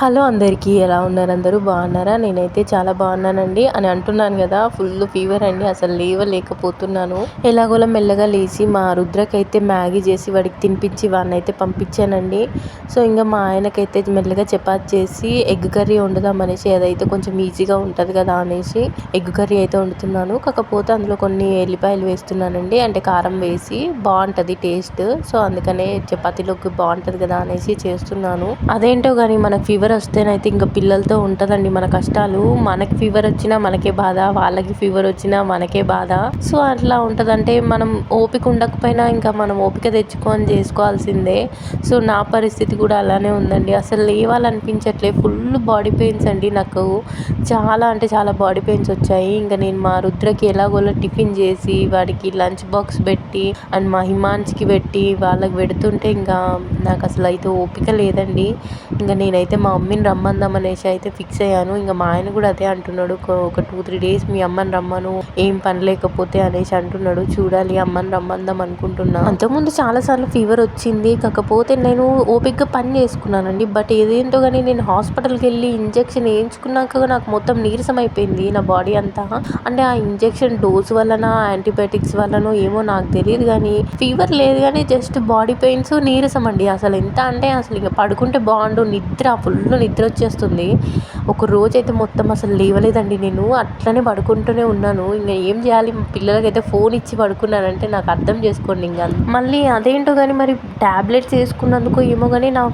Hello అందరికీ ఎలా ఉన్నారు? అందరూ బాగున్నారా? నేనైతే చాలా బాగున్నానండి అని అంటున్నాను కదా. ఫుల్ ఫీవర్ అండి అసలు లేవలేకపోతున్నాను. ఎలాగోలా మెల్లగా లేచి మా రుద్రకైతే మ్యాగీ చేసి వాడికి తినిపించి వాడిని అయితే పంపించానండి. సో ఇంకా మా ఆయనకైతే మెల్లగా చపాతి చేసి ఎగ్ కర్రీ వండుదాం అనేసి అదైతే కొంచెం ఈజీగా ఉంటుంది కదా అనేసి ఎగ్ కర్రీ అయితే వండుతున్నాను. కాకపోతే అందులో కొన్ని ఎల్లిపాయలు వేస్తున్నానండి. అంటే కారం వేసి బాగుంటుంది టేస్ట్. సో అందుకనే చపాతీలోకి బాగుంటుంది కదా అనేసి చేస్తున్నాను. అదేంటో కానీ మనకు ఫీవర్ ఫీవర్ వస్తేనైతే ఇంకా పిల్లలతో ఉంటుందండి మన కష్టాలు. మనకి ఫీవర్ వచ్చినా మనకే బాధ వాళ్ళకి ఫీవర్ వచ్చినా మనకే బాధ. సో అట్లా ఉంటుందంటే మనం ఓపిక ఉండకపోయినా ఇంకా మనం ఓపిక తెచ్చుకొని చేసుకోవాల్సిందే. సో నా పరిస్థితి కూడా అలానే ఉందండి. అసలు లేవాలనిపించట్లే ఫుల్ బాడీ పెయిన్స్ అండి నాకు. చాలా అంటే చాలా బాడీ పెయిన్స్ వచ్చాయి. ఇంకా నేను మా రుద్రకి ఎలాగోలా టిఫిన్ చేసి వాడికి లంచ్ బాక్స్ పెట్టి అండ్ మా హిమాన్స్కి పెట్టి వాళ్ళకి పెడుతుంటే ఇంకా నాకు అసలు అయితే ఓపిక లేదండి. ఇంకా నేనైతే మా మమ్మీని రమ్మందాం అనేసి అయితే ఫిక్స్ అయ్యాను. ఇంకా మా ఆయన కూడా అదే అంటున్నాడు. ఒక టూ త్రీ డేస్ మీ అమ్మని రమ్మను ఏం పని లేకపోతే అనేసి అంటున్నాడు. చూడాలి అమ్మని రమ్మందాం అనుకుంటున్నా. అంతకుముందు చాలాసార్లు ఫీవర్ వచ్చింది. కాకపోతే నేను ఓపిక్గా పని చేసుకున్నానండి. బట్ ఏదేంటో కానీ నేను హాస్పిటల్కి వెళ్ళి ఇంజెక్షన్ వేయించుకున్నాక నాకు మొత్తం నీరసం అయిపోయింది నా బాడీ అంతా. అంటే ఆ ఇంజెక్షన్ డోస్ వలన యాంటీబయాటిక్స్ వలన ఏమో నాకు తెలియదు కానీ ఫీవర్ లేదు కానీ జస్ట్ బాడీ పెయిన్స్ నీరసం అండి. అసలు ఎంత అంటే అసలు ఇంకా పడుకుంటే బాగుండు నిద్ర ఫుల్ నిద్ర వచ్చేస్తుంది. ఒక రోజు అయితే మొత్తం అసలు లేవలేదండి నేను. అట్లనే పడుకుంటూనే ఉన్నాను. ఇంకా ఏం చేయాలి? పిల్లలకైతే ఫోన్ ఇచ్చి పడుకున్నానంటే నాకు అర్థం చేసుకోండి ఇంకా మళ్ళీ అదేంటో కానీ మరి ట్యాబ్లెట్స్ వేసుకున్నందుకు ఏమో కానీ నా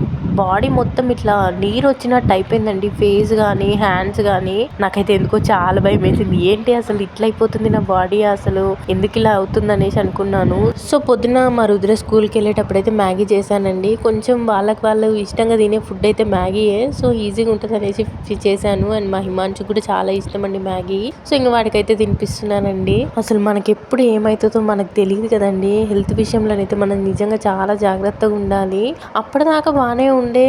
బాడీ మొత్తం ఇట్లా నీరు వచ్చినట్టు అయిపోయిందండి. ఫేస్ కానీ హ్యాండ్స్ కానీ నాకైతే ఎందుకో చాలా భయం వేసింది. ఏంటి అసలు ఇట్లా అయిపోతుంది నా బాడీ అసలు? ఎందుకు ఇలా అవుతుంది అనేసి అనుకున్నాను. సో పొద్దున మా రుద్ర స్కూల్కి వెళ్ళేటప్పుడు అయితే మ్యాగీ చేశానండి. కొంచెం వాళ్ళకి వాళ్ళు ఇష్టంగా తినే ఫుడ్ అయితే మ్యాగీయే. సో ఈజీగా ఉంటుంది అనేసి చేశాను. అండ్ మా హిమాంశు కూడా చాలా ఇష్టం అండి మ్యాగీ. సో ఇంకా వాడికైతే తినిపిస్తున్నానండి. అసలు మనకి ఎప్పుడు ఏమవుతుందో మనకు తెలియదు కదండి. హెల్త్ విషయంలో అయితే మనం నిజంగా చాలా జాగ్రత్తగా ఉండాలి. అప్పటిదాకా బాగానే ఉండే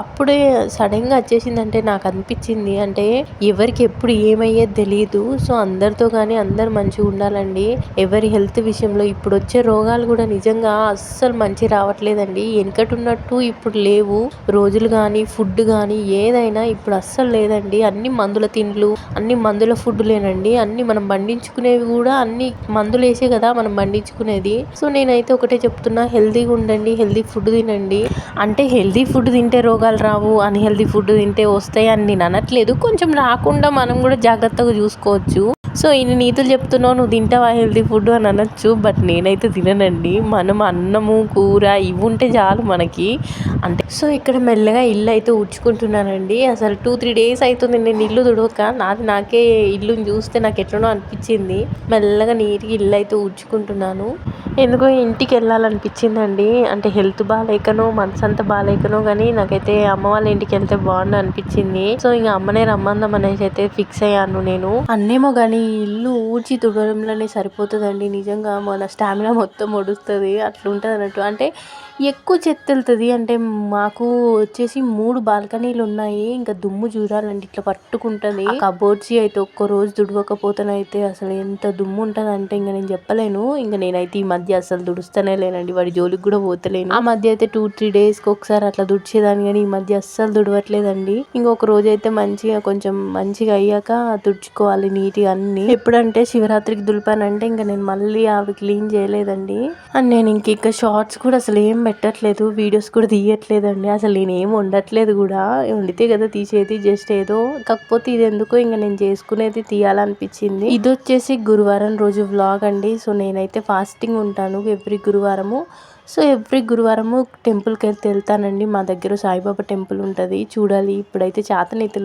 అప్పుడే సడన్గా వచ్చేసిందంటే నాకు అనిపించింది. అంటే ఎవరికి ఎప్పుడు ఏమయ్యేది తెలియదు సో అందరితో కానీ అందరు మంచిగా ఉండాలండి. ఎవరి హెల్త్ విషయంలో ఇప్పుడు వచ్చే రోగాలు కూడా నిజంగా అస్సలు మంచి రావట్లేదండి. వెనకటున్నట్టు ఇప్పుడు లేవు. రోజులు కానీ ఫుడ్ కానీ ఏదైనా ఇప్పుడు అస్సలు లేదండి. అన్ని మందుల తిండ్లు అన్ని మందుల ఫుడ్లేనండి. అన్ని మనం పండించుకునేవి కూడా అన్ని మందులు వేసే కదా మనం పండించుకునేది. సో నేనైతే ఒకటే చెప్తున్నా హెల్తీగా ఉండండి హెల్తీ ఫుడ్ తినండి. అంటే హెల్తీ ఫుడ్ తింటే రోగాలు రావు అన్హెల్దీ ఫుడ్ తింటే వస్తాయి అని నేను అనట్లేదు. కొంచెం రాకుండా మనం కూడా జాగ్రత్తగా చూసుకోవచ్చు. సో ఇన్ని నీతులు చెప్తున్నావు నువ్వు తింటావా హెల్తీ ఫుడ్ అని అనొచ్చు బట్ నేనైతే తిననండి. మనం అన్నము కూర ఇవి ఉంటే చాలు మనకి. అంటే సో ఇక్కడ మెల్లగా ఇల్లు అయితే ఉడ్చుకుంటున్నానండి అసలు టూ త్రీ డేస్ అవుతుంది నేను ఇల్లు తుడవక. నాది నాకే ఇల్లుని చూస్తే నాకు ఎట్లనో అనిపించింది. మెల్లగా నీట్గా ఇల్లు అయితే ఉడ్చుకుంటున్నాను ఎందుకో ఇంటికి వెళ్ళాలనిపించిందండి. అంటే హెల్త్ బాగాలేకనో మనసు అంతా బాగాలేకనో కానీ నాకైతే అమ్మ వాళ్ళ ఇంటికి వెళ్తే బాగుండు అనిపించింది. సో ఇంకా అమ్మనే రమ్మందాం అనేసి అయితే ఫిక్స్ అయ్యాను నేను. అన్నేమో కానీ ఇల్లు ఊడ్చి తుడవడంలోనే సరిపోతుందండి. నిజంగా మన స్టామినా మొత్తం ఒడుస్తుంది అట్లుంటుంది అన్నట్టు. అంటే ఎక్కువ చెత్త వెళ్తుంది అంటే మాకు వచ్చేసి మూడు బాల్కనీలు ఉన్నాయి ఇంకా దుమ్ము చూడాలండి. ఇట్లా పట్టుకుంటుంది. కబోర్డ్స్ అయితే ఒక్క రోజు దుడవకపోతేనైతే అసలు ఎంత దుమ్ము ఉంటుంది అంటే ఇంకా నేను చెప్పలేను. ఇంకా నేనైతే ఈ మధ్య అసలు దుడుస్తూనే లేనండి. వాడి జోలికి కూడా పోతలేను. ఆ మధ్య అయితే టూ త్రీ డేస్కి ఒకసారి అట్లా దుడిచేదాన్ని. కానీ ఈ మధ్య అస్సలు దుడవట్లేదండి. ఇంకొక రోజు అయితే మంచిగా కొంచెం మంచిగా అయ్యాక తుడుచుకోవాలి. నీట్గా అన్ని ఎప్పుడంటే శివరాత్రికి దులిపానంటే ఇంకా నేను మళ్ళీ అవి క్లీన్ చేయలేదండి. అండ్ నేను ఇంక షార్ట్స్ కూడా అసలు ఏం పెట్టట్లేదు వీడియోస్ కూడా తీయట్లేదండి. అసలు నేను ఏం వండట్లేదు కూడా. వండితే కదా తీసేది జస్ట్ ఏదో. కాకపోతే ఇది ఎందుకో ఇంకా నేను చేసుకునేది తీయాలనిపించింది. ఇది వచ్చేసి గురువారం రోజు వ్లాగ్ అండి. సో నేనైతే ఫాస్టింగ్ ఉంటాను ఎవ్రీ గురువారము. సో ఎవ్రీ గురువారము టెంపుల్కి అయితే వెళ్తానండి. మా దగ్గర సాయిబాబా టెంపుల్ ఉంటుంది. చూడాలి. ఇప్పుడైతే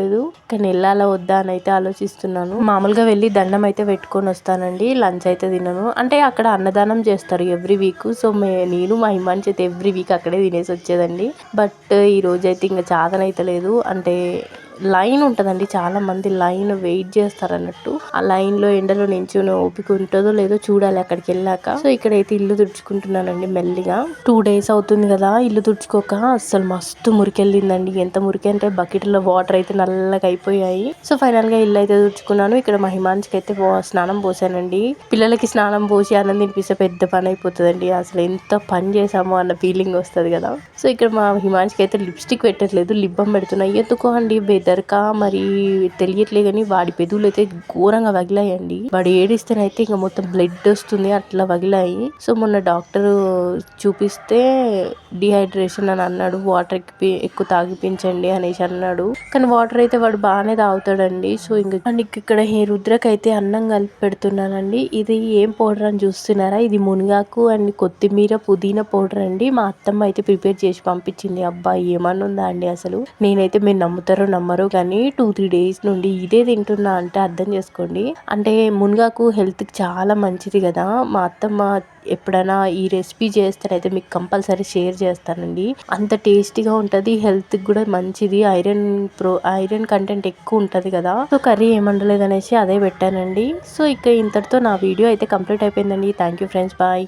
లేదు. కానీ వెళ్ళాలా వద్దా అని అయితే ఆలోచిస్తున్నాను. మామూలుగా వెళ్ళి దండం అయితే పెట్టుకొని వస్తానండి. లంచ్ అయితే తినను. అంటే అక్కడ అన్నదానం చేస్తారు ఎవ్రీ వీక్. సో మే నేను మా హిమాన్స్ అయితే ఎవ్రీ వీక్ అక్కడే తినేసి వచ్చేదండి. బట్ ఈ రోజు అయితే ఇంకా చేతనైతలేదు అంటే లైన్ ఉంటదండి చాలా మంది లైన్ వెయిట్ చేస్తారు అన్నట్టు ఆ లైన్లో ఎండలో నించుని ఓపిక ఉంటుందో లేదో చూడాలి అక్కడికి వెళ్ళాక. సో ఇక్కడైతే ఇల్లు తుడుచుకుంటున్నానండి మెల్లిగా. టూ డేస్ అవుతుంది కదా ఇల్లు తుడుచుకోక అసలు మస్తు మురికెళ్ళిందండి. ఎంత మురికి అంటే బకెట్లో వాటర్ అయితే నల్లగా అయిపోయాయి. సో ఫైనల్గా ఇల్లు అయితే తుడుచుకున్నాను. ఇక్కడ మా హిమాంశికి అయితే వా- స్నానం పోసానండి. పిల్లలకి స్నానం పోసి అన్నం తినిపిస్తే పెద్ద పని అయిపోతుందండి. అసలు ఎంత పని చేసామో అన్న ఫీలింగ్ వస్తుంది కదా. సో ఇక్కడ మా హిమాన్స్కి అయితే లిప్స్టిక్ పెట్టట్లేదు లిబ్బం పెడుతున్నాయి ఎందుకో అండి బెదర్కా మరి తెలియట్లే కానీ వాడి పెదవులు అయితే ఘోరంగా వగిలాయండి. వాడు ఏడిస్తేనైతే ఇంకా మొత్తం బ్లడ్ వస్తుంది అట్లా వగిలాయి. సో మొన్న డాక్టర్ చూపిస్తే డిహైడ్రేషన్ అని అన్నాడు వాటర్ ఎక్కువ తాగిపించండి అనేసి అన్నాడు. కానీ వాటర్ అయితే వాడు బాగానే తాగుతాడండి. సో ఇంకా ఇక్కడ ఈ రుద్రకైతే అన్నం కలిపి పెడుతున్నానండి. ఇది ఏం పౌడర్ అని చూస్తున్నారా? ఇది మునగాకు అండ్ కొత్తిమీర పుదీనా పౌడర్ అండి. మా అత్తమ్మ అయితే ప్రిపేర్ చేసి పంపించింది. అబ్బా ఏమన్నా ఉందా అండి అసలు? నేనైతే మీరు నమ్ముతారో నమ్మరు కానీ టూ త్రీ డేస్ నుండి ఇదే తింటున్నా అంటే అర్థం చేసుకోండి. అంటే మునగాకు హెల్త్కి చాలా మంచిది కదా. మా అత్తమ్మ ఎప్పుడైనా ఈ రెసిపీ చేస్తారైతే మీకు కంపల్సరీ షేర్ చేస్తానండి. అంత టేస్టీగా ఉంటుంది హెల్త్కి కూడా మంచిది. ఐరన్ ప్రో ఐరన్ కంటెంట్ ఎక్కువ ఉంటుంది కదా. సో కర్రీ ఏమండలేదు అనేసి అదే పెట్టానండి. సో ఇక ఇంతటితో నా వీడియో అయితే కంప్లీట్ అయిపోయిందండి. Thank you friends. బాయ్.